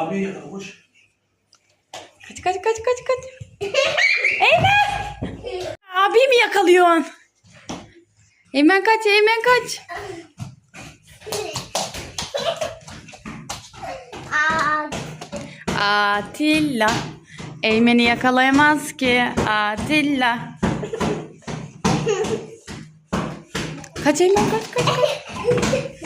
abiye yakala koş. Kaç kaç kaç kaç kaç. Eymen! Abi mi yakalıyorsun? Eymen kaç Eymen kaç. Atilla. Eymen'i yakalayamaz ki. Atilla. Kaç Eymen kaç kaç kaç.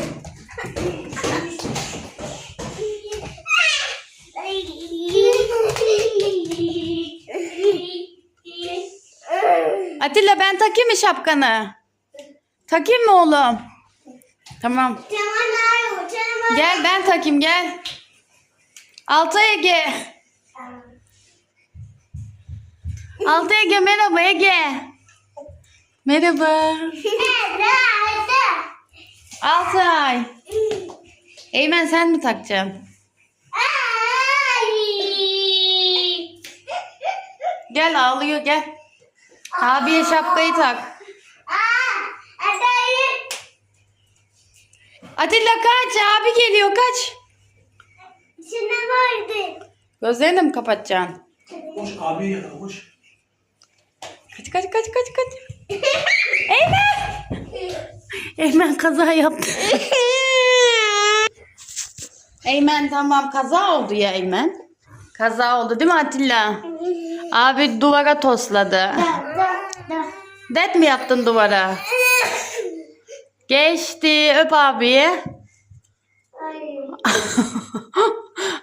Atilla ben takayım mı şapkanı? Takayım mı oğlum? Tamam. Gel ben takayım gel. Altay Ege. Altay Ege merhaba Ege. Merhaba. Altay. Eymen sen mi takacaksın? Gel ağlıyor gel. Abiye şapkayı tak. Atilla kaç abi geliyor kaç. Gözlerini de mi kapatacaksın? Koş abiye yakala koş. Kaç kaç kaç kaç kaç. Eymen. Eymen kaza yaptı. Eymen tamam kaza oldu ya Eymen. Kaza oldu değil mi Atilla? Abi duvara tosladı. Det mi yaptın duvara? Geçti. Öp abiyi.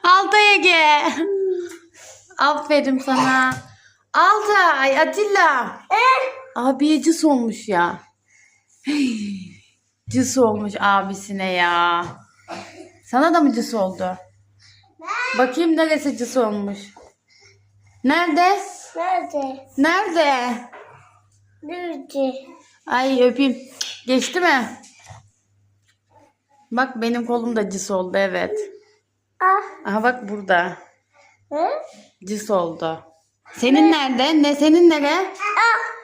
Altay Ege. Aferin sana. Altay Atilla. Abiye cıs olmuş ya. Cıs olmuş abisine ya. Sana da mı cıs oldu? Bakayım neresi cıs olmuş. Nerede? Nerede? Nerede? Nerede? Ay öpeyim. Geçti mi? Bak benim kolum da cıs oldu evet. Ah. Aha bak burada. Hı? Cıs oldu. Senin nerede? Ne senin nere? Ah.